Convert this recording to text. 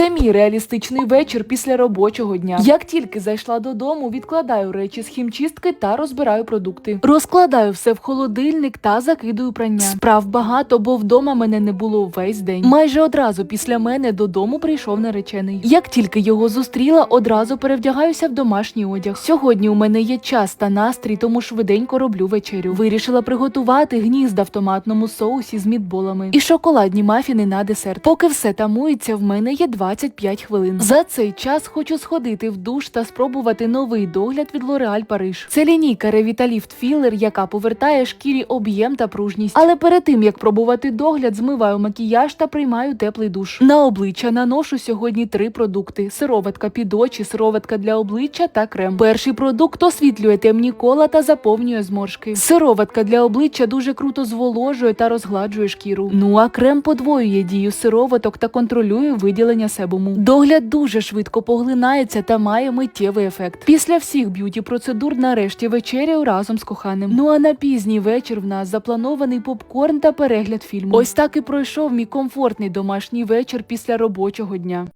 Це мій реалістичний вечір після робочого дня. Як тільки зайшла додому, відкладаю речі з хімчистки та розбираю продукти. Розкладаю все в холодильник та закидую прання. Справ багато, бо вдома мене не було весь день. Майже одразу після мене додому прийшов наречений. Як тільки його зустріла, одразу перевдягаюся в домашній одяг. Сьогодні у мене є час та настрій, тому швиденько роблю вечерю. Вирішила приготувати гнізда в томатному соусі з мідболами і шоколадні мафіни на десерт. Поки все тамується, в мене є 25 хвилин. За цей час хочу сходити в душ та спробувати новий догляд від L'Oréal Paris. Це лінійка Revitalift Filler, яка повертає шкірі об'єм та пружність. Але перед тим як пробувати догляд, змиваю макіяж та приймаю теплий душ. На обличчя наношу сьогодні три продукти: сироватка під очі, сироватка для обличчя та крем. Перший продукт освітлює темні кола та заповнює зморшки. Сироватка для обличчя дуже круто зволожує та розгладжує шкіру. Ну а крем подвоює дію сироваток та контролює виділення себуму. Догляд дуже швидко поглинається та має миттєвий ефект. Після всіх б'юті процедур нарешті вечеряю разом з коханим. Ну а на пізній вечір в нас запланований попкорн та перегляд фільму. Ось так і пройшов мій комфортний домашній вечір після робочого дня.